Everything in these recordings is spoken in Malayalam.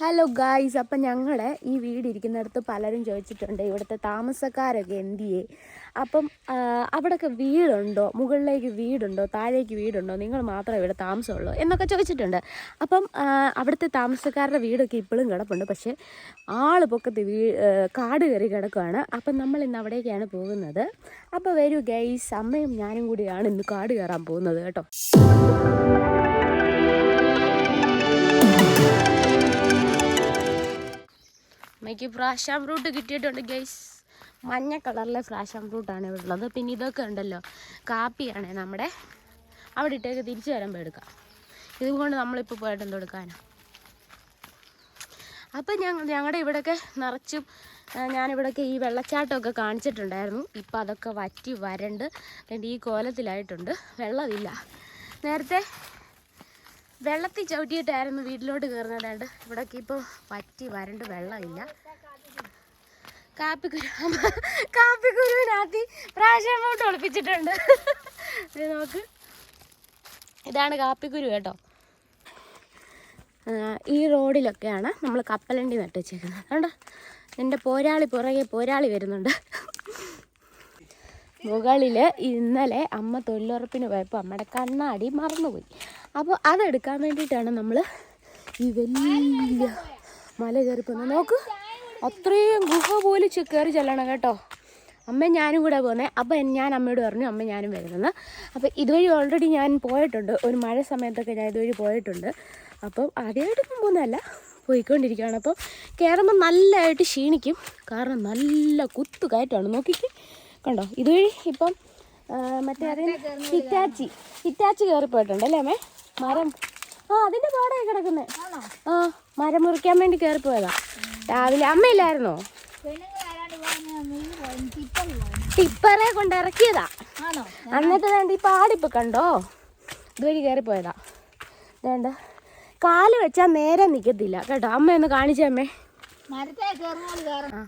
ഹലോ ഗായ്സ് അപ്പം ഞങ്ങൾ ഈ വീട് ഇരിക്കുന്നിടത്ത് പലരും ചോദിച്ചിട്ടുണ്ട് ഇവിടുത്തെ താമസക്കാരൊക്കെ എന്തിയേ? അപ്പം അവിടെയൊക്കെ വീടുണ്ടോ? മുകളിലേക്ക് വീടുണ്ടോ? താഴേക്ക് വീടുണ്ടോ? നിങ്ങൾ മാത്രമേ ഇവിടെ താമസമുള്ളൂ എന്നൊക്കെ ചോദിച്ചിട്ടുണ്ട്. അപ്പം അവിടുത്തെ താമസക്കാരുടെ വീടൊക്കെ ഇപ്പോഴും കിടപ്പുണ്ട്. പക്ഷേ ആൾ പൊക്കത്ത് വീ കാട് കയറി കിടക്കുകയാണ് അപ്പം നമ്മൾ ഇന്ന് അവിടേക്കാണ് പോകുന്നത്. അപ്പോൾ വരൂ ഗൈസ് അമ്മയും ഞാനും കൂടിയാണ് ഇന്ന് കാട് കയറാൻ പോകുന്നത് കേട്ടോ. അമ്മയ്ക്ക് ഫ്രാഷാം ഫ്രൂട്ട് കിട്ടിയിട്ടുണ്ട് ഗൈസ് മഞ്ഞ കളറിലെ ഫ്രാഷാം ഫ്രൂട്ടാണ് ഇവിടെ ഉള്ളത്. പിന്നെ ഇതൊക്കെ ഉണ്ടല്ലോ കാപ്പിയാണ് നമ്മുടെ അവിടെ ഇട്ടേക്ക് തിരിച്ചു വരുമ്പോൾ എടുക്കാം. ഇതുകൊണ്ട് നമ്മളിപ്പോൾ പോയിട്ട് എന്തോ എടുക്കാനോ. അപ്പം ഞങ്ങൾ ഞങ്ങളുടെ ഇവിടെയൊക്കെ നിറച്ചും ഞാനിവിടെയൊക്കെ ഈ വെള്ളച്ചാട്ടമൊക്കെ കാണിച്ചിട്ടുണ്ടായിരുന്നു. ഇപ്പം അതൊക്കെ വറ്റി വരണ്ട് രണ്ട് ഈ കോലത്തിലായിട്ടുണ്ട്. വെള്ളമില്ല. നേരത്തെ വെള്ളത്തിൽ ചവിട്ടിയിട്ടായിരുന്നു വീട്ടിലോട്ട് കയറുന്നതാണ്ട് ഇവിടേക്ക് ഇപ്പോൾ പറ്റി വരണ്ട് വെള്ളമില്ല. കാപ്പിക്കുരു കാപ്പിക്കുരുവിനകത്ത് പ്രാവശ്യം കൊണ്ട് ഒളിപ്പിച്ചിട്ടുണ്ട്. നമുക്ക് ഇതാണ് കാപ്പിക്കുരു കേട്ടോ. ഈ റോഡിലൊക്കെയാണ് നമ്മൾ കപ്പലണ്ടി നട്ട് വെച്ചേക്കുന്നത് കണ്ടോ? എന്റെ പോരാളി പുറകെ പോരാളി വരുന്നുണ്ട്. മുകളിൽ ഇന്നലെ അമ്മ തൊഴിലുറപ്പിന് പോയപ്പോൾ അമ്മയുടെ കണ്ണാടി മറന്നുപോയി. അപ്പോൾ അതെടുക്കാൻ വേണ്ടിയിട്ടാണ് നമ്മൾ ഈ വലിയ മല കയറി പോകുന്നത് നോക്ക് അത്രയും ഗുഹ പോലെ കയറി ചെല്ലണം കേട്ടോ. അമ്മ ഞാനും കൂടെ പോകുന്നത് അപ്പോൾ ഞാൻ അമ്മയോട് പറഞ്ഞു അമ്മ ഞാനും വരുന്നത് അപ്പോൾ ഇതുവഴി ഓൾറെഡി ഞാൻ പോയിട്ടുണ്ട്. ഒരു മഴ സമയത്തൊക്കെ ഞാൻ ഇതുവഴി പോയിട്ടുണ്ട്. അപ്പം ആദ്യമായിട്ടൊന്നും പോകുന്നതല്ല പോയിക്കൊണ്ടിരിക്കുകയാണ്. അപ്പോൾ കയറുമ്പോൾ നല്ലതായിട്ട് ക്ഷീണിക്കും. കാരണം നല്ല കുത്തു കയറ്റമാണ്. നോക്കിക്ക്. കണ്ടോ? ഇതുവഴി ഇപ്പം മറ്റേ ഹിറ്റാച്ചി. ഹിറ്റാച്ചി കയറി പോയിട്ടുണ്ട് അല്ലേ അമ്മേ? മരം. ആ അതിന്റെ പാടായി കിടക്കുന്നത് ആ മരം മുറിക്കാൻ വേണ്ടി കയറി പോയതാ രാവിലെ അമ്മയില്ലായിരുന്നോ? ടിപ്പറെ കൊണ്ട് ഇറക്കിയതാ. അന്നത്തെ വേണ്ട ഈ പാടിപ്പ് കണ്ടോ? ഇതുവഴി കയറി പോയതാ വേണ്ട കാൽ വെച്ചാൽ നേരെ നിൽക്കത്തില്ല കേട്ടോ അമ്മ ഒന്ന് കാണിച്ചേ അമ്മേ. മരത്തെ കയറുന്ന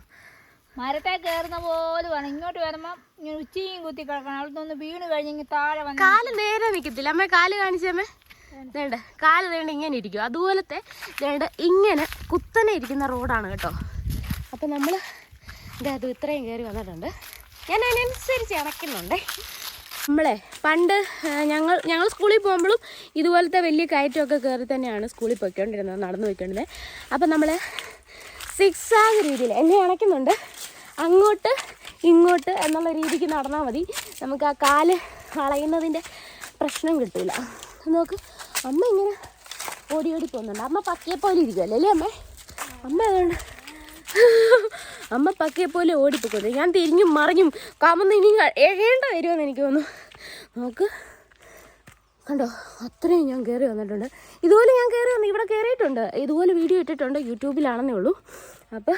മരത്തെ കയറുന്ന പോലെ വേണം. ഇങ്ങോട്ട് വരുമ്പോൾ ഉച്ചയും കുത്തി കിടക്കണം. അവിടെ നിന്ന് വീണ് കഴിഞ്ഞെങ്കിൽ താഴെ കാൽ നേരെ നിൽക്കത്തില്ല അമ്മ കാൽ കാണിച്ചേ അമ്മേ. വേണ്ട കാൽ വേണ്ട ഇങ്ങനെ ഇരിക്കും. അതുപോലത്തെ വേണ്ട ഇങ്ങനെ കുത്തനെ ഇരിക്കുന്ന റോഡാണ് കേട്ടോ. അപ്പം നമ്മൾ അത് ഇത്രയും കയറി വന്നിട്ടുണ്ട്. ഞാൻ അതിനനുസരിച്ച് ഇണക്കുന്നുണ്ടേ. നമ്മളെ പണ്ട് ഞങ്ങൾ ഞങ്ങൾ സ്കൂളിൽ പോകുമ്പോഴും ഇതുപോലത്തെ വലിയ കയറ്റമൊക്കെ കയറി തന്നെയാണ് സ്കൂളിൽ പോയിക്കൊണ്ടിരുന്നത് നടന്നു പോയിക്കൊണ്ടിരുന്നത്. അപ്പം നമ്മൾ സിക്സ് ആഗ് രീതിയിൽ എന്നെ ഇണക്കുന്നുണ്ട്. അങ്ങോട്ട് ഇങ്ങോട്ട് എന്നുള്ള രീതിക്ക് നടന്നാൽ മതി. നമുക്ക് ആ കാൽ വളയുന്നതിന്റെ പ്രശ്നം കിട്ടില്ല നോക്ക് അമ്മ ഇങ്ങനെ ഓടി ഓടി പോകുന്നുണ്ട്. അമ്മ പക്കിയെ പോലെ ഇരിക്കുമല്ലോ അല്ലേ അമ്മേ? അമ്മ അതുകൊണ്ട് അമ്മ പക്കിയെ പോലെ ഓടിപ്പോക്കുന്നത് ഞാൻ തിരിഞ്ഞും മറിഞ്ഞും കാമെന്ന് ഇനി എഴേണ്ട വരുമെന്ന് എനിക്ക് തോന്നുന്നു. നോക്ക്. കണ്ടോ? അത്രയും ഞാൻ കയറി വന്നിട്ടുണ്ട്. ഇതുപോലെ ഞാൻ കയറി വന്ന് ഇവിടെ കയറിയിട്ടുണ്ട് ഇതുപോലെ വീഡിയോ ഇട്ടിട്ടുണ്ട് യൂട്യൂബിലാണെന്നേ ഉള്ളൂ. അപ്പോൾ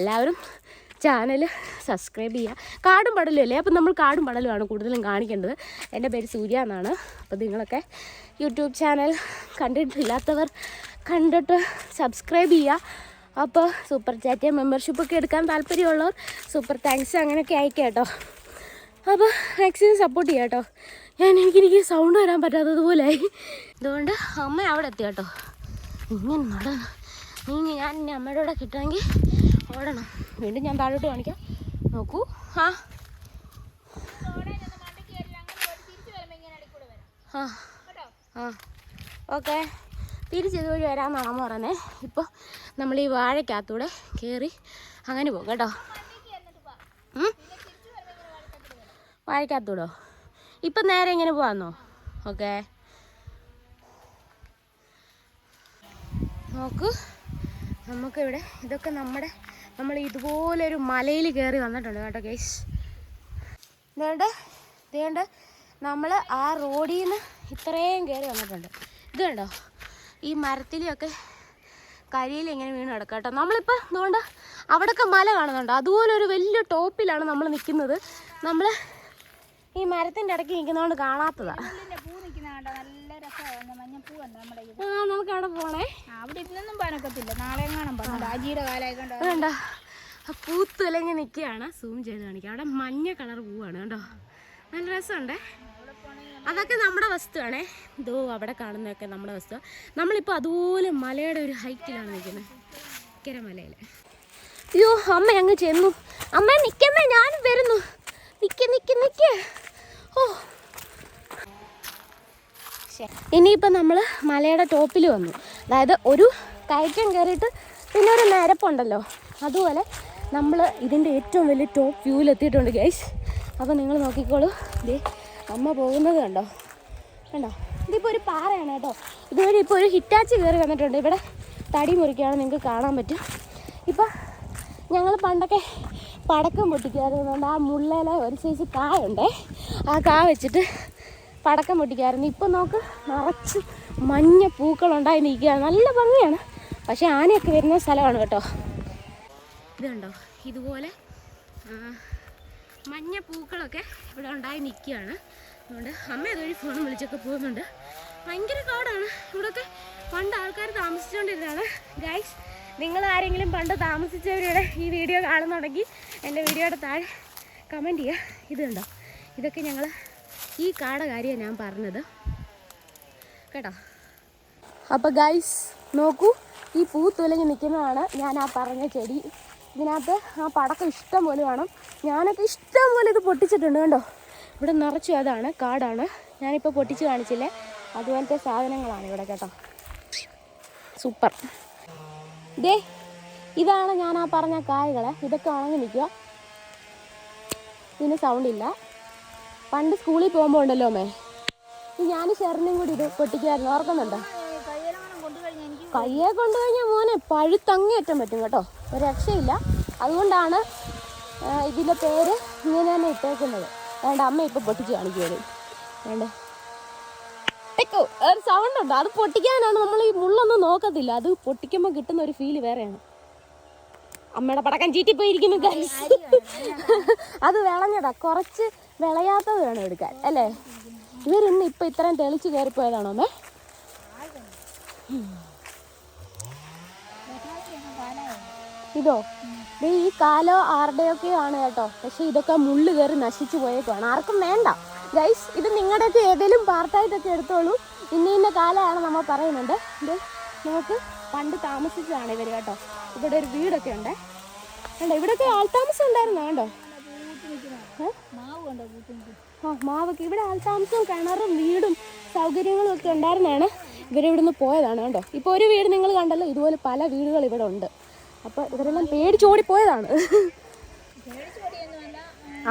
എല്ലാവരും ചാനൽ സബ്സ്ക്രൈബ് ചെയ്യുക. കാടും പടലും അല്ലേ? അപ്പോൾ നമ്മൾ കാടും പടലുമാണ് കൂടുതലും കാണിക്കേണ്ടത്. എന്റെ പേര് സൂര്യ എന്നാണ്. അപ്പോൾ നിങ്ങളൊക്കെ യൂട്യൂബ് ചാനൽ കണ്ടിട്ടില്ലാത്തവർ കണ്ടിട്ട് സബ്സ്ക്രൈബ് ചെയ്യുക. അപ്പോൾ സൂപ്പർ ചാറ്റ് മെമ്പർഷിപ്പ് ഒക്കെ എടുക്കാൻ താല്പര്യമുള്ളവർ സൂപ്പർ താങ്ക്സ് അങ്ങനെയൊക്കെ അയക്കാം കേട്ടോ. അപ്പോൾ മാക്സിമം സപ്പോർട്ട് ചെയ്യാം കേട്ടോ. ഞാൻ എനിക്ക് എനിക്ക് സൗണ്ട് വരാൻ പറ്റാത്തതുപോലായി അതുകൊണ്ട് അമ്മ അവിടെ എത്തി കേട്ടോ. ഇങ്ങനെ നടന്നു. ഇനി ഞാൻ എന്റെ അമ്മയുടെ കൂടെ ഓടണം. വീണ്ടും ഞാൻ താഴോട്ട് കാണിക്കാം. നോക്കൂ. ആ ആ ഓക്കെ. തിരിച്ച് ഇതുവഴി വരാമെന്നാണ് അമ്മ പറയുന്നത് ഇപ്പോൾ നമ്മൾ ഈ വാഴയ്ക്കകത്തൂടെ കയറി അങ്ങനെ പോകും കേട്ടോ? വാഴയ്ക്കകത്തൂടോ? ഇപ്പം നേരെ ഇങ്ങനെ പോകാമെന്നോ ഓക്കെ. നോക്കൂ. നമുക്കിവിടെ ഇതൊക്കെ നമ്മുടെ നമ്മൾ ഇതുപോലൊരു മലയിൽ കയറി വന്നിട്ടുണ്ട് കേട്ടോ കേസ് ഇതേണ്ട ഇതേണ്ട നമ്മൾ ആ റോഡിൽ നിന്ന് ഇത്രയും കയറി വന്നിട്ടുണ്ട്. ഇത് കണ്ടോ? ഈ മരത്തിലൊക്കെ കരിയിൽ ഇങ്ങനെ വീണ് കിടക്കുക കേട്ടോ. നമ്മളിപ്പോൾ അതുകൊണ്ട് അവിടെയൊക്കെ മല കാണുന്നുണ്ട്. അതുപോലെ ഒരു വലിയ ടോപ്പിലാണ് നമ്മൾ നിൽക്കുന്നത്. നമ്മൾ ഈ മരത്തിന്റെ ഇടയ്ക്ക് നിൽക്കുന്നതുകൊണ്ട് കാണാത്തതാണ് മുള്ളിന്റെ പൂ നിൽക്കുന്ന കണ്ടോ നല്ല രസമാണ് മഞ്ഞപ്പൂ ഉണ്ട് നമ്മുടെ ഇത് ആ നമുക്ക് അവിടെ പോണേ. അവിടെ ഇരുന്നൊന്നും പനക്കത്തില്ല. നാളെ എങ്ങാനും പറഞ്ഞു രാജിയുടെ അതുകൊണ്ടോ പൂത്തുലങ്ങി നിൽക്കുകയാണ് സൂം ചെയ്ത് കാണിക്കുക അവിടെ മഞ്ഞ കളർ പൂവാണ് കേട്ടോ നല്ല രസമുണ്ടേ? അതൊക്കെ നമ്മുടെ വസ്തുവാണേ. ഇതോ അവിടെ കാണുന്നതൊക്കെ നമ്മുടെ വസ്തു നമ്മളിപ്പോൾ അതുപോലെ മലയുടെ ഒരു ഹൈറ്റിലാണ് നിൽക്കുന്നത്. മലയിൽ അയ്യോ അമ്മ അങ്ങ് ചെന്നു. അമ്മ നിൽക്കമ്മേ ഞാൻ വരുന്നു. നിൽക്ക് നിൽക്ക് നിൽക്ക് ഓ ഇനിയിപ്പോൾ നമ്മൾ മലയുടെ ടോപ്പിൽ വന്നു. അതായത് ഒരു കയറ്റം കയറിയിട്ട് പിന്നെ ഒരു നിരപ്പുണ്ടല്ലോ. അതുപോലെ നമ്മൾ ഇതിന്റെ ഏറ്റവും വലിയ ടോപ്പ് വ്യൂവിലെത്തിയിട്ടുണ്ട് ഗൈസ് അപ്പോൾ നിങ്ങൾ നോക്കിക്കോളൂ. ദേ അമ്മ പോകുന്നത് കണ്ടോ? കണ്ടോ? ഇതിപ്പോൾ ഒരു പാറയാണ് കേട്ടോ. ഇതുവരെ ഇപ്പോൾ ഒരു ഹിറ്റാച്ച് കയറി വന്നിട്ടുണ്ട്. ഇവിടെ തടി മുറിക്കുകയാണ് നിങ്ങൾക്ക് കാണാൻ പറ്റും. ഇപ്പം ഞങ്ങൾ പണ്ടൊക്കെ പടക്കം പൊട്ടിക്കാറുണ്ട്. ആ മുള്ളയിലെ ഒരു സൈസ് കായുണ്ടേ. ആ കാ വെച്ചിട്ട് പടക്കം പൊട്ടിക്കായിരുന്നു. ഇപ്പം നോക്ക് നിറച്ച് മഞ്ഞ പൂക്കളുണ്ടായി നിൽക്കുകയാണ്. നല്ല ഭംഗിയാണ്. പക്ഷേ ആനയൊക്കെ വരുന്ന സ്ഥലമാണ് കേട്ടോ. ഇതുണ്ടോ ഇതുപോലെ മഞ്ഞ പൂക്കളൊക്കെ ഇവിടെ ഉണ്ടായി നിൽക്കുകയാണ്. അതുകൊണ്ട് അമ്മ അതുവഴി ഫോൺ വിളിച്ചൊക്കെ പോകുന്നുണ്ട്. ഭയങ്കര കാടാണ് ഇവിടെയൊക്കെ പണ്ട് ആൾക്കാർ താമസിച്ചുകൊണ്ടിരുന്നതാണ്. ഗൈസ് നിങ്ങൾ ആരെങ്കിലും പണ്ട് താമസിച്ചവരുടെ ഈ വീഡിയോ കാണുന്നുണ്ടെങ്കിൽ എന്റെ വീഡിയോയുടെ താഴെ കമന്റ് ചെയ്യുക. ഇത് കണ്ടോ? ഇതൊക്കെ ഞങ്ങൾ ഈ കാട കാര്യമാണ് ഞാൻ പറഞ്ഞത്. കേട്ടോ? അപ്പോൾ ഗൈസ് നോക്കൂ ഈ പൂ നിൽക്കുന്നതാണ് ഞാൻ ആ പറഞ്ഞ ചെടി. ഇതിനകത്ത് ആ പടക്കം ഇഷ്ടം പോലെ വേണം. ഞാനൊക്കെ ഇഷ്ടം പോലെ ഇത് പൊട്ടിച്ചിട്ടുണ്ട് കണ്ടോ? ഇവിടെ നിറച്ചു അതാണ് കാടാണ്. ഞാനിപ്പോൾ പൊട്ടിച്ച് കാണിച്ചില്ലേ? അതുപോലത്തെ സാധനങ്ങളാണ് ഇവിടെ കേട്ടോ. സൂപ്പർ. ദേ ഇതാണ് ഞാൻ ആ പറഞ്ഞ കായകളെ. ഇതൊക്കെ ഉണങ്ങി നിൽക്കുക ഇതിന് സൗണ്ട് ഇല്ല. പണ്ട് സ്കൂളിൽ പോകുമ്പോൾ ഉണ്ടല്ലോ ഈ ഞാൻ ഷെറിനും കൂടി ഇത് പൊട്ടിക്കുമായിരുന്നു ഓർക്കുന്നുണ്ടോ? കയ്യെ കൊണ്ടുകഴിഞ്ഞാൽ മോനെ പഴുത്തങ്ങേറ്റം പറ്റും കേട്ടോ. ഒരു രക്ഷയില്ല. അതുകൊണ്ടാണ് ഇതിന്റെ പേര് ഇങ്ങനെ തന്നെ ഇട്ടേക്കുന്നത്. വേണ്ട അമ്മ ഇപ്പം പൊട്ടിച്ച് കാണിക്കുകയാണ് വേണ്ട. ഒരു സൗണ്ട് ഉണ്ട്. അത് പൊട്ടിക്കാനാണ് നമ്മൾ ഈ മുള്ളൊന്നും നോക്കത്തില്ല. അത് പൊട്ടിക്കുമ്പോൾ കിട്ടുന്ന ഒരു ഫീൽ വേറെയാണ്. അമ്മയുടെ പടക്കം ചീറ്റിപ്പോയിരിക്കുന്നു ഗൈസ് അത് വിളഞ്ഞതാ. കുറച്ച് വിളയാത്തത് വേണം എടുക്കാൻ അല്ലേ? ഇവരിന്ന് ഇപ്പം ഇത്രയും തെളിച്ച് കയറിപ്പോയതാണോ അമ്മേ? ഇതോ? ഈ കാലോ ആരുടെയൊക്കെയോ ആണ് കേട്ടോ. പക്ഷെ ഇതൊക്കെ മുള്ളു കയറി നശിച്ചു പോയേക്കുവാണ്. ആർക്കും വേണ്ട. ഗൈസ് ഇത് നിങ്ങളുടെയൊക്കെ ഏതെങ്കിലും പാർട്ടായിട്ടൊക്കെ എടുത്തോളൂ. ഇന്ന ഇന്ന കാലമാണ് നമ്മൾ പറയുന്നുണ്ട് ഇത് നമുക്ക് പണ്ട് താമസിച്ചതാണ് ഇവർ കേട്ടോ. ഇവിടെ ഒരു വീടൊക്കെ ഉണ്ട്. കണ്ടോ ഇവിടെയൊക്കെ ആൾതാമസം ഉണ്ടായിരുന്നോ കണ്ടോ ആ മാവൊക്കെ. ഇവിടെ ആൾതാമസവും കിണറും വീടും സൗകര്യങ്ങളും ഒക്കെ ഉണ്ടായിരുന്നാണ് ഇവരിവിടുന്ന് പോയതാണ് കണ്ടോ. ഇപ്പോൾ ഒരു വീട് നിങ്ങൾ കണ്ടല്ലോ ഇതുപോലെ പല വീടുകൾ ഇവിടെ ഉണ്ട്. അപ്പോൾ ഇവരെല്ലാം പേടിച്ചോടി പോയതാണ്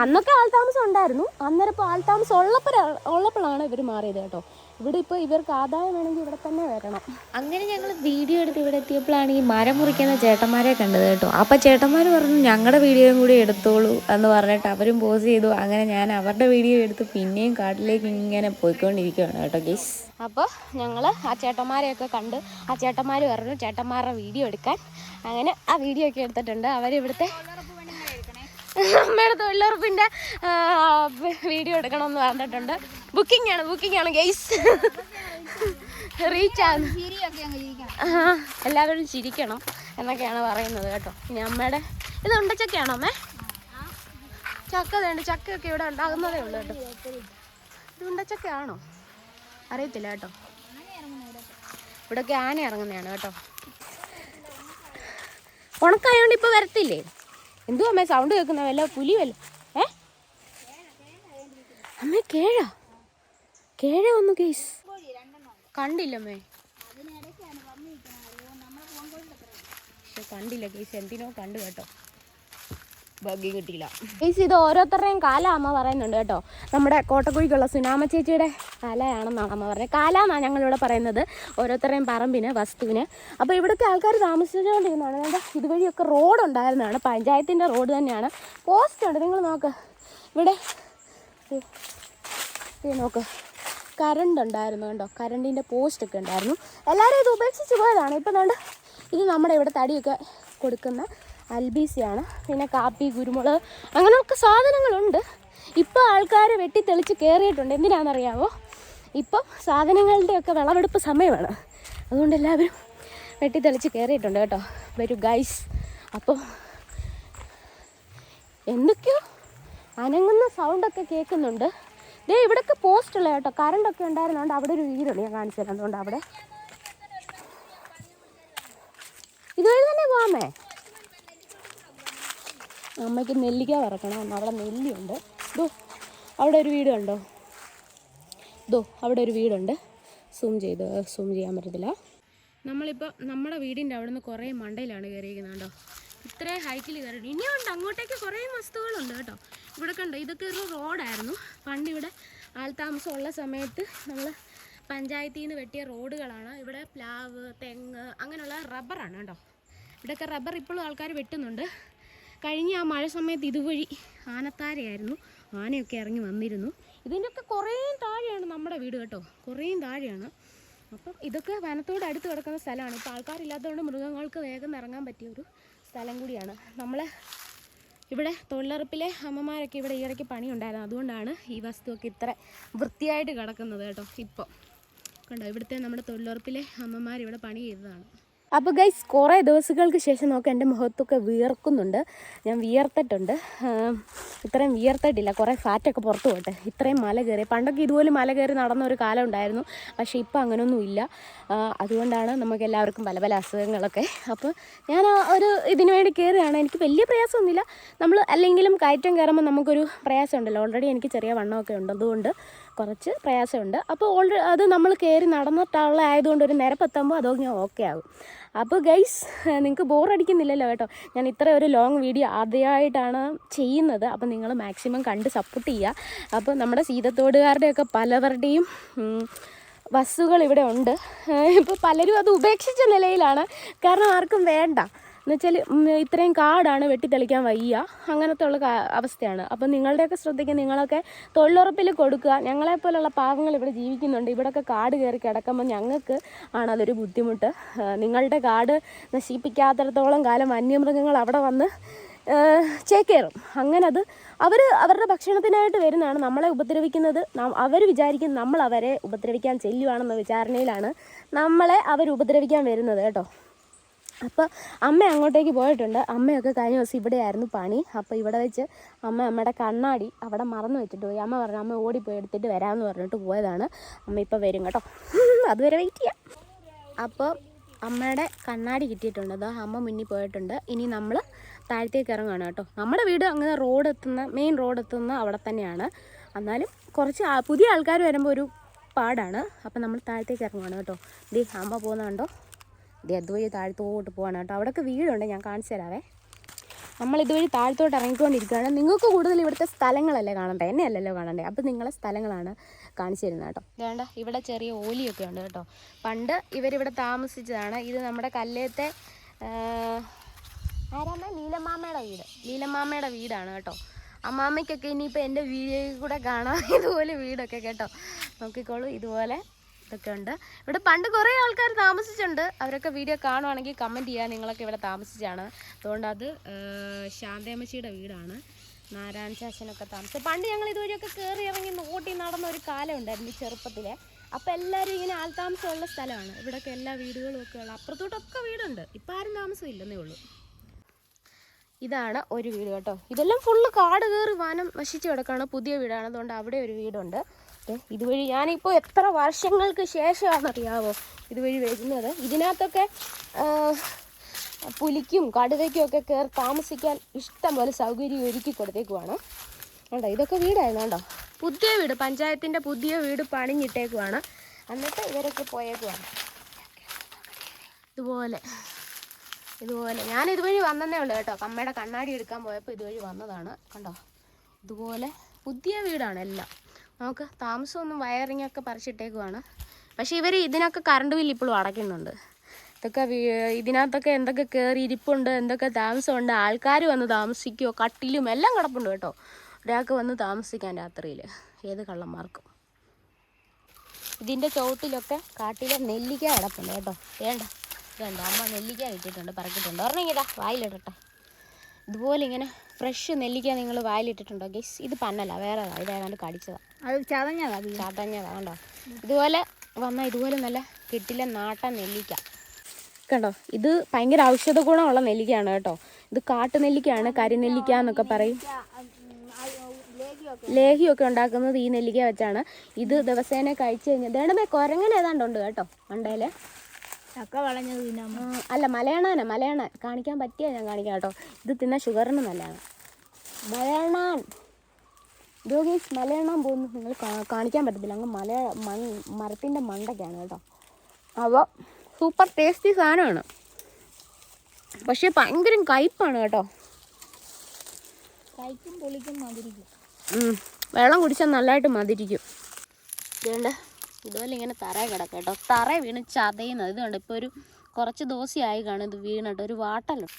അന്നൊക്കെ ആൾതാമസം ഉണ്ടായിരുന്നു. അന്നേരം ഇപ്പോൾ ആൾതാമസം ഉള്ളപ്പോഴാണ് ഉള്ളപ്പോഴാണ് ഇവർ മാറിയത് കേട്ടോ. ഇവിടെ ഇപ്പോൾ ഇവർക്ക് ആദായം വേണമെങ്കിൽ ഇവിടെ തന്നെ വരണം. അങ്ങനെ ഞങ്ങൾ വീഡിയോ എടുത്ത് ഇവിടെ എത്തിയപ്പോഴാണ് ഈ മരം മുറിക്കുന്ന ചേട്ടന്മാരെ കണ്ടത് കേട്ടോ. അപ്പോൾ ചേട്ടന്മാർ പറഞ്ഞു ഞങ്ങളുടെ വീഡിയോയും കൂടി എടുത്തോളൂ എന്ന് പറഞ്ഞിട്ട് അവരും പോസ് ചെയ്തു. അങ്ങനെ ഞാൻ അവരുടെ വീഡിയോ എടുത്ത് പിന്നെയും കാട്ടിലേക്ക് ഇങ്ങനെ പോയിക്കൊണ്ടിരിക്കുകയാണ് കേട്ടോ ഗീസ് അപ്പോൾ ഞങ്ങൾ ആ ചേട്ടന്മാരെയൊക്കെ കണ്ട് ആ ചേട്ടന്മാർ പറഞ്ഞു ചേട്ടന്മാരുടെ വീഡിയോ എടുക്കാൻ. അങ്ങനെ ആ വീഡിയോ ഒക്കെ എടുത്തിട്ടുണ്ട്. അവരിവിടുത്തെ അമ്മയുടെ തൊഴിലുറപ്പിന്റെ വീഡിയോ എടുക്കണം എന്ന് പറഞ്ഞിട്ടുണ്ട്. ബുക്കിംഗ് ആണ് ബുക്കിംഗ് ആണ് ഗെയ്സ് റീച്ച് ആണ്. എല്ലാവരും ചിരിക്കണം എന്നൊക്കെയാണ് പറയുന്നത് കേട്ടോ. ഇനി അമ്മയുടെ ഇത് ഉണ്ടച്ചക്കയാണോ അമ്മേ? ചക്ക വേണ്ട ചക്കയൊക്കെ ഇവിടെ ഉണ്ടാകുന്നതേ ഉള്ളൂ കേട്ടോ. ഇത് ഉണ്ടച്ചക്കയാണോ അറിയത്തില്ല കേട്ടോ. ഇവിടെയൊക്കെ ആന ഇറങ്ങുന്നതാണ് കേട്ടോ. ഉണക്കായോണ്ട് ഇപ്പൊ വരത്തില്ലേ? എന്തുവാ അമ്മേ സൗണ്ട് കേൾക്കുന്ന? വല്ല പുലി വല്ല ഏ? അമ്മേ കേഴ? കേഴ വന്നു കേസ് കണ്ടില്ലമ്മേ. പക്ഷെ കണ്ടില്ല കേസ് എന്തിനോ കണ്ടു കേട്ടോ. ഭാഗ്യം കിട്ടിയില്ല. കേസ് ഇത് ഓരോരുത്തരുടെയും കാല അമ്മ പറയുന്നുണ്ട് കേട്ടോ. നമ്മുടെ കോട്ടക്കുഴിക്കുള്ള സുനാമ ചേച്ചിയുടെ കാലയാണെന്നാണ് അമ്മ പറഞ്ഞത്. കാല എന്നാണ് ഞങ്ങളിവിടെ പറയുന്നത്. ഓരോരുത്തരുടെയും പറമ്പിന് വസ്തുവിന്. അപ്പോൾ ഇവിടുത്തെ ആൾക്കാർ താമസിച്ചുകൊണ്ടിരുന്നതാണ് വേണ്ട ഇതുവഴിയൊക്കെ റോഡ് ഉണ്ടായിരുന്നതാണ്. പഞ്ചായത്തിന്റെ റോഡ് തന്നെയാണ്. പോസ്റ്റ് ഉണ്ട്. നിങ്ങൾ നോക്ക്. ഇവിടെ. നോക്ക്. കറണ്ട് ഉണ്ടായിരുന്നു കണ്ടോ? കറണ്ടിന്റെ പോസ്റ്റൊക്കെ ഉണ്ടായിരുന്നു. എല്ലാവരും ഇത് ഉപേക്ഷിച്ച് പോയതാണ്. ഇപ്പം വേണ്ട ഇത് നമ്മുടെ ഇവിടെ തടിയൊക്കെ കൊടുക്കുന്ന അൽബീസിയാണ്. പിന്നെ കാപ്പി കുരുമുളക് അങ്ങനെയൊക്കെ സാധനങ്ങളുണ്ട്. ഇപ്പോൾ ആൾക്കാർ വെട്ടി തെളിച്ച് കയറിയിട്ടുണ്ട് എന്തിനാണെന്നറിയാമോ ഇപ്പം സാധനങ്ങളുടെയൊക്കെ വിളവെടുപ്പ് സമയമാണ്. അതുകൊണ്ട് എല്ലാവരും വെട്ടി തെളിച്ച് കയറിയിട്ടുണ്ട് കേട്ടോ. വരൂ ഗൈസ് അപ്പോൾ എന്തൊക്കെയോ അനങ്ങുന്ന സൗണ്ടൊക്കെ കേൾക്കുന്നുണ്ട്. ദേ ഇവിടൊക്കെ പോസ്റ്റ് ഉള്ള കേട്ടോ. കറണ്ടൊക്കെ ഉണ്ടായിരുന്നോണ്ട് അവിടെ ഒരു വീടുണ്ട് ഞാൻ കാണിച്ചു തരാം. അതുകൊണ്ട് അവിടെ. ഇതുവഴി തന്നെ പോവാമേ? അമ്മയ്ക്ക് നെല്ലിക്ക വറക്കണം. അവിടെ നെല്ലിയുണ്ട്. ദോ അവിടെ ഒരു വീട് ദോ അവിടെ ഒരു വീടുണ്ട്. സൂം ചെയ്ത് സൂം ചെയ്യാൻ പറ്റത്തില്ല. നമ്മളിപ്പോൾ നമ്മുടെ വീടിന്റെ അവിടെ നിന്ന് കുറേ മണ്ടയിലാണ് കയറിയിരിക്കുന്നത് കേട്ടോ ഇത്രയും ഹൈറ്റിൽ കയറി ഇനിയുണ്ട്. അങ്ങോട്ടേക്ക് കുറേ വസ്തുക്കളുണ്ട് കേട്ടോ. ഇവിടെ കണ്ടോ ഇതൊക്കെ ഒരു റോഡായിരുന്നു പണ്ട് ഇവിടെ ആൾതാമസം ഉള്ള സമയത്ത് നമ്മൾ പഞ്ചായത്തിൽ നിന്ന് വെട്ടിയ റോഡുകളാണ്. ഇവിടെ പ്ലാവ് തെങ്ങ് അങ്ങനെയുള്ള റബ്ബറാണ് കേട്ടോ. ഇവിടെയൊക്കെ റബ്ബർ ഇപ്പോഴും ആൾക്കാർ വെട്ടുന്നുണ്ട്. കഴിഞ്ഞ ആ മഴ സമയത്ത് ഇതുവഴി ആനത്താരയായിരുന്നു. ആനയൊക്കെ ഇറങ്ങി വന്നിരുന്നു. ഇതിന്റെയൊക്കെ കുറേ താഴെയാണ് നമ്മുടെ വീട് കേട്ടോ. കുറേ താഴെയാണ്. അപ്പം ഇതൊക്കെ വനത്തോട് അടുത്ത് കിടക്കുന്ന സ്ഥലമാണ്. ഇപ്പോൾ ആൾക്കാരില്ലാത്തതുകൊണ്ട് മൃഗങ്ങൾക്ക് വേഗം ഇറങ്ങാൻ പറ്റിയ ഒരു സ്ഥലം കൂടിയാണ്. നമ്മൾ ഇവിടെ തൊഴിലുറപ്പിലെ അമ്മമാരൊക്കെ ഇവിടെ ഈയിടയ്ക്ക് പണിയുണ്ടായിരുന്നു. അതുകൊണ്ടാണ് ഈ വസ്തുവൊക്കെ ഇത്ര വൃത്തിയായിട്ട് കിടക്കുന്നത് കേട്ടോ ഇപ്പോൾ കണ്ടോ ഇവിടുത്തെ നമ്മുടെ തൊഴിലുറപ്പിലെ അമ്മമാർ ഇവിടെ പണി ചെയ്തതാണ്. അപ്പോൾ ഗൈസ് കുറേ ദിവസങ്ങൾക്ക് ശേഷം നോക്കാം എന്റെ മുഖത്തൊക്കെ വിയർക്കുന്നുണ്ട്. ഞാൻ വിയർത്തിട്ടുണ്ട്. ഇത്രയും വിയർത്തിട്ടില്ല കുറേ ഫാറ്റൊക്കെ പുറത്തു പോട്ടെ. ഇത്രയും മല കയറി പണ്ടൊക്കെ ഇതുപോലെ മല കയറി നടന്ന ഒരു കാലം ഉണ്ടായിരുന്നു. പക്ഷേ ഇപ്പോൾ അങ്ങനെയൊന്നും ഇല്ല. അതുകൊണ്ടാണ് നമുക്ക് എല്ലാവർക്കും പല പല അസുഖങ്ങളൊക്കെ. അപ്പോൾ ഞാൻ ഒരു ഇതിനു വേണ്ടി കയറുകയാണ് എനിക്ക് വലിയ പ്രയാസമൊന്നുമില്ല. നമ്മൾ അല്ലെങ്കിലും കയറ്റം കയറുമ്പോൾ നമുക്കൊരു പ്രയാസമുണ്ടല്ലോ. ഓൾറെഡി എനിക്ക് ചെറിയ വണ്ണമൊക്കെ ഉണ്ട്. അതുകൊണ്ട് കുറച്ച് പ്രയാസമുണ്ട്. അപ്പോൾ ഓൾറെഡി അത് നമ്മൾ കയറി നടന്നിട്ടുള്ള ആയതുകൊണ്ട് ഒരു നിരപ്പെത്തുമ്പോൾ അതൊക്കെ ഓക്കെ ആകും അപ്പോൾ ഗൈസ് നിങ്ങൾക്ക് ബോറടിക്കുന്നില്ലല്ലോ കേട്ടോ. ഞാൻ ഇത്ര ഒരു ലോങ് വീഡിയോ ആദ്യമായിട്ടാണ് ചെയ്യുന്നത്. അപ്പോൾ നിങ്ങൾ മാക്സിമം കണ്ട് സപ്പോർട്ട് ചെയ്യുക. അപ്പോൾ നമ്മുടെ സീതത്തോടുകാരുടെയൊക്കെ പലവരുടെയും വസ്തുക്കൾ ഇവിടെ ഉണ്ട്. ഇപ്പോൾ പലരും അത് ഉപേക്ഷിച്ച നിലയിലാണ്. കാരണം ആർക്കും വേണ്ട. എന്നുവെച്ചാൽ ഇത്രയും കാടാണ് വെട്ടിത്തെളിക്കാൻ വയ്യ. അങ്ങനത്തെ ഉള്ള അവസ്ഥയാണ്. അപ്പം നിങ്ങളുടെയൊക്കെ ശ്രദ്ധയ്ക്ക് നിങ്ങളൊക്കെ തൊഴിലുറപ്പിൽ കൊടുക്കുക. ഞങ്ങളെപ്പോലുള്ള പാവങ്ങൾ ഇവിടെ ജീവിക്കുന്നുണ്ട്. ഇവിടെയൊക്കെ കാട് കയറി കിടക്കുമ്പോൾ ഞങ്ങൾക്ക് ആണ് അതൊരു ബുദ്ധിമുട്ട്. നിങ്ങളുടെ കാട് നശിപ്പിക്കാത്തിടത്തോളം കാലം വന്യമൃഗങ്ങൾ അവിടെ വന്ന് ചേക്കേറും. അങ്ങനെ അത് അവർ അവരുടെ ഭക്ഷണത്തിനായിട്ട് വരുന്നതാണ് നമ്മളെ ഉപദ്രവിക്കുന്നത്. അവർ വിചാരിക്കും നമ്മൾ അവരെ ഉപദ്രവിക്കാൻ ചെല്ലുവാണെന്ന വിചാരണയിലാണ് നമ്മളെ അവർ ഉപദ്രവിക്കാൻ വരുന്നത് കേട്ടോ. അപ്പോൾ അമ്മ അങ്ങോട്ടേക്ക് പോയിട്ടുണ്ട്. അമ്മയൊക്കെ കഴിഞ്ഞ ദിവസം ഇവിടെയായിരുന്നു പണി. അപ്പോൾ ഇവിടെ വെച്ച് അമ്മ അമ്മയുടെ കണ്ണാടി അവിടെ മറന്നു വെച്ചിട്ട് പോയി. അമ്മ പറഞ്ഞു അമ്മ ഓടിപ്പോയി എടുത്തിട്ട് വരാമെന്ന് പറഞ്ഞിട്ട് പോയതാണ്. അമ്മ ഇപ്പോൾ വരും കേട്ടോ. അതുവരെ വെയിറ്റ് ചെയ്യാം. അപ്പോൾ അമ്മയുടെ കണ്ണാടി കിട്ടിയിട്ടുണ്ട്. അതോ അമ്മ മുന്നിൽ പോയിട്ടുണ്ട്. ഇനി നമ്മൾ താഴത്തേക്ക് ഇറങ്ങുകയാണ് കേട്ടോ. നമ്മുടെ വീട് അങ്ങനെ റോഡ് എത്തുന്ന മെയിൻ റോഡ് എത്തുന്ന അവിടെ തന്നെയാണ്. എന്നാലും കുറച്ച് പുതിയ ആൾക്കാർ വരുമ്പോൾ ഒരു പാടാണ്. അപ്പം നമ്മൾ താഴത്തേക്ക് ഇറങ്ങുകയാണ് കേട്ടോ. ദേ അമ്മ പോകുന്നുണ്ടോ? അതുവഴി താഴത്തോട്ട് പോവാണ് കേട്ടോ. അവിടെയൊക്കെ വീടുണ്ട് ഞാൻ കാണിച്ചു തരാവേ. നമ്മൾ ഇതുവഴി താഴത്തോട്ട് ഇറങ്ങിക്കൊണ്ടിരിക്കുകയാണ്. നിങ്ങൾക്ക് കൂടുതൽ ഇവിടുത്തെ സ്ഥലങ്ങളല്ലേ കാണണ്ടേ? എന്നെ അല്ലല്ലോ കാണണ്ടേ? അപ്പം നിങ്ങളെ സ്ഥലങ്ങളാണ് കാണിച്ചു തരുന്നത് കേട്ടോ. വേണ്ട ഇവിടെ ചെറിയ ഓലിയൊക്കെ ഉണ്ട് കേട്ടോ. പണ്ട് ഇവരിവിടെ താമസിച്ചതാണ്. ഇത് നമ്മുടെ കല്ലേത്തെ ആരാമ്മ? ലീലമാമയുടെ വീട്. ലീലമാമയുടെ വീടാണ് കേട്ടോ. അമ്മാമ്മയ്ക്കൊക്കെ ഇനിയിപ്പോൾ എന്റെ വീഡിയോയിൽ കൂടെ കാണാം. ഇതുപോലെ വീടൊക്കെ കേട്ടോ. നോക്കിക്കോളൂ ഇതുപോലെ ഇതൊക്കെ ഉണ്ട്. ഇവിടെ പണ്ട് കുറേ ആൾക്കാർ താമസിച്ചിട്ടുണ്ട്. അവരൊക്കെ വീഡിയോ കാണുവാണെങ്കിൽ കമന്റ് ചെയ്യുക നിങ്ങളൊക്കെ ഇവിടെ താമസിച്ചാണ്. അതുകൊണ്ട് അത് ശാന്തേമ്മച്ചിയുടെ വീടാണ്. നാരായണ ചാച്ചനൊക്കെ താമസിച്ചത് പണ്ട് ഞങ്ങൾ ഇതുവഴിയൊക്കെ കയറി ഇറങ്ങി നോട്ടി നടന്ന ഒരു കാലം ഉണ്ടായിരുന്നു ചെറുപ്പത്തിലെ. അപ്പോൾ എല്ലാവരും ഇങ്ങനെ ആൾതാമസമുള്ള സ്ഥലമാണ്. ഇവിടെയൊക്കെ എല്ലാ വീടുകളും ഒക്കെ ഉള്ള അപ്പുറത്തോട്ടൊക്കെ വീടുണ്ട്. ഇപ്പം ആരും താമസം ഇല്ലെന്നേ ഉള്ളൂ. ഇതാണ് ഒരു വീട് കേട്ടോ. ഇതെല്ലാം ഫുള്ള് കാട് കയറി വനം നശിച്ചു കിടക്കാണ് പുതിയ വീടാണ്. അതുകൊണ്ട് അവിടെ ഒരു വീടുണ്ട്. ദേ ഇതുവഴി ഞാനിപ്പോൾ എത്ര വർഷങ്ങൾക്ക് ശേഷമാണെന്നറിയാവോ ഇതുവഴി വരുന്നത്. ഇതിനകത്തൊക്കെ പുലിക്കും കടുവയ്ക്കും ഒക്കെ കയറി താമസിക്കാൻ ഇഷ്ടം പോലെ സൗകര്യം ഒരുക്കി കൊടുത്തേക്കുവാണ്. കണ്ടോ ഇതൊക്കെ വീടായിരുന്നു കേട്ടോ പുതിയ വീട് പഞ്ചായത്തിന്റെ പുതിയ വീട് പണിഞ്ഞിട്ടേക്കുവാണ്. എന്നിട്ട് ഇവരൊക്കെ പോയേക്കുവാണ്. ഇതുപോലെ ഇതുപോലെ. ഞാൻ ഇതുവഴി വന്നതേ ഉള്ളൂ കേട്ടോ. കമ്മയുടെ കണ്ണാടി എടുക്കാൻ പോയപ്പോൾ ഇതുവഴി വന്നതാണ്. കണ്ടോ? ഇതുപോലെ പുതിയ വീടാണ് എല്ലാം. നമുക്ക് താമസമൊന്നും വയറിംഗ് ഒക്കെ പറിച്ചിട്ടേക്കുവാണ്. പക്ഷേ ഇവർ ഇതിനൊക്കെ കറണ്ട് ബില്ല് ഇപ്പോഴും അടയ്ക്കുന്നുണ്ട്. ഇതൊക്കെ ഇതിനകത്തൊക്കെ എന്തൊക്കെ കയറി ഇരിപ്പുണ്ട് എന്തൊക്കെ താമസമുണ്ട് ആൾക്കാർ വന്ന് താമസിക്കുമോ കട്ടിലും എല്ലാം കിടപ്പുണ്ട് കേട്ടോ. ഒരാൾക്ക് വന്ന് താമസിക്കാൻ രാത്രിയിൽ ഏത് കള്ളന്മാർക്കും. ഇതിന്റെ ചുവട്ടിലൊക്കെ കാട്ടിലെ നെല്ലിക്ക കിടപ്പുണ്ട് കേട്ടോ. വേണ്ട വേണ്ട. അമ്മ നെല്ലിക്ക ഇട്ടിട്ടുണ്ട് പറക്കിയിട്ടുണ്ട്. ഒരെണ്ണം ഇങ്ങനെ വായിലിടട്ടെ. ഇതുപോലെ ഇങ്ങനെ ഫ്രഷ് നെല്ലിക്ക നിങ്ങൾ വായിലിട്ടിട്ടുണ്ടോ? ഗൈസ് ഇത് പന്നല്ല വേറെ ഇതേതാണ്ട് കടിച്ചതാ. അത് ചതഞ്ഞതാ ചതഞ്ഞതാ കണ്ടോ? ഇതുപോലെ വന്നാൽ ഇതുപോലെ നല്ല കിട്ടില്ല നാട്ട നെല്ലിക്ക. കണ്ടോ? ഇത് ഭയങ്കര ഔഷധ ഗുണമുള്ള നെല്ലിക്കയാണ് കേട്ടോ. ഇത് കാട്ടു നെല്ലിക്കയാണ് കരിനെല്ലിക്ക എന്നൊക്കെ പറയും. ലേഹിയൊക്കെ. ഉണ്ടാക്കുന്നത് ഈ നെല്ലിക്ക വെച്ചാണ്. ഇത് ദിവസേന കഴിച്ചു കഴിഞ്ഞാൽ ദേണമേ കുരങ്ങനേതാണ്ടുണ്ട് കേട്ടോ മണ്ടയിൽ ചക്ക വളഞ്ഞത് തിന്നാൻ ആ, അല്ല മലയണാന മലയണാൻ കാണിക്കാൻ പറ്റിയ ഞാൻ കാണിക്കാം കേട്ടോ. ഇത് തിന്ന ഷുഗറിന് നല്ലതാണ്. മലയണാൻ. ദോഗീസ് മലയാണാൻ പോകുന്നു. നിങ്ങൾ കാണിക്കാൻ പറ്റത്തില്ല. അങ്ങ് മല മൺ മരത്തിന്റെ മണ്ടൊക്കെയാണ് കേട്ടോ. അപ്പോൾ സൂപ്പർ ടേസ്റ്റി സാധനമാണ്. പക്ഷേ ഭയങ്കര കയ്പാണ് കേട്ടോ. കയ്പ്പും പൊളിക്കും മതിരിക്കും. വെള്ളം കുടിച്ചാൽ നല്ലതായിട്ട് മതിരിക്കും ഇതുകൊണ്ട് ഇതുപോലെ ഇങ്ങനെ തറ കിടക്കുക കേട്ടോ. തറ വീണ് ചതയുന്നത്. ഇത് കണ്ടോ? ഇപ്പോൾ ഒരു കുറച്ച് ദോശയായി കാണും ഇത് വീണിട്ട് ഒരു വാട്ടലും.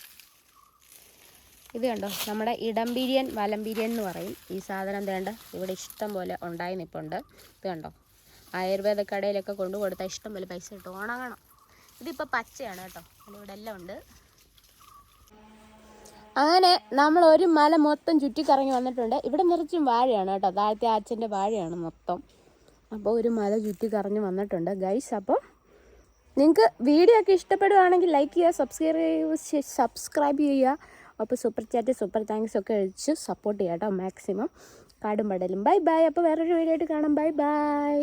ഇത് കണ്ടോ? നമ്മുടെ ഇടം ബിരിയൻ വലം ബിരിയൻ എന്ന് പറയും. ഈ സാധനം തേണ്ട ഇവിടെ ഇഷ്ടം പോലെ ഉണ്ടായി നിൽപ്പുണ്ട് ഇത് കണ്ടോ? ആയുർവേദ കടയിലൊക്കെ കൊണ്ടു കൊടുത്താൽ ഇഷ്ടം പോലെ പൈസ കിട്ടും. ഉണങ്ങണം ഇതിപ്പോൾ പച്ചയാണ് കേട്ടോ. ഇവിടെ എല്ലാം ഉണ്ട്. അങ്ങനെ നമ്മൾ ഒരു മല മൊത്തം ചുറ്റിക്കറങ്ങി വന്നിട്ടുണ്ട്. ഇവിടെ നിറച്ചും വാഴയാണ് കേട്ടോ. താഴത്തെ അച്ഛന്റെ വാഴയാണ് മൊത്തം. അപ്പോൾ ഒരു മല ചുറ്റി കറഞ്ഞ് വന്നിട്ടുണ്ട്. ഗൈസ് അപ്പോൾ നിങ്ങൾക്ക് വീഡിയോ ഒക്കെ ഇഷ്ടപ്പെടുവാണെങ്കിൽ ലൈക്ക് ചെയ്യുക സബ്സ്ക്രൈബ് സബ്സ്ക്രൈബ് ചെയ്യുക. അപ്പോൾ സൂപ്പർ ചാറ്റ് സൂപ്പർ താങ്ക്സ് ഒക്കെ അഴിച്ച് സപ്പോർട്ട് ചെയ്യാം കേട്ടോ മാക്സിമം കാടും പടലും. ബൈ ബൈ അപ്പോൾ വേറൊരു വീഡിയോ ആയിട്ട് കാണാം. Bye bye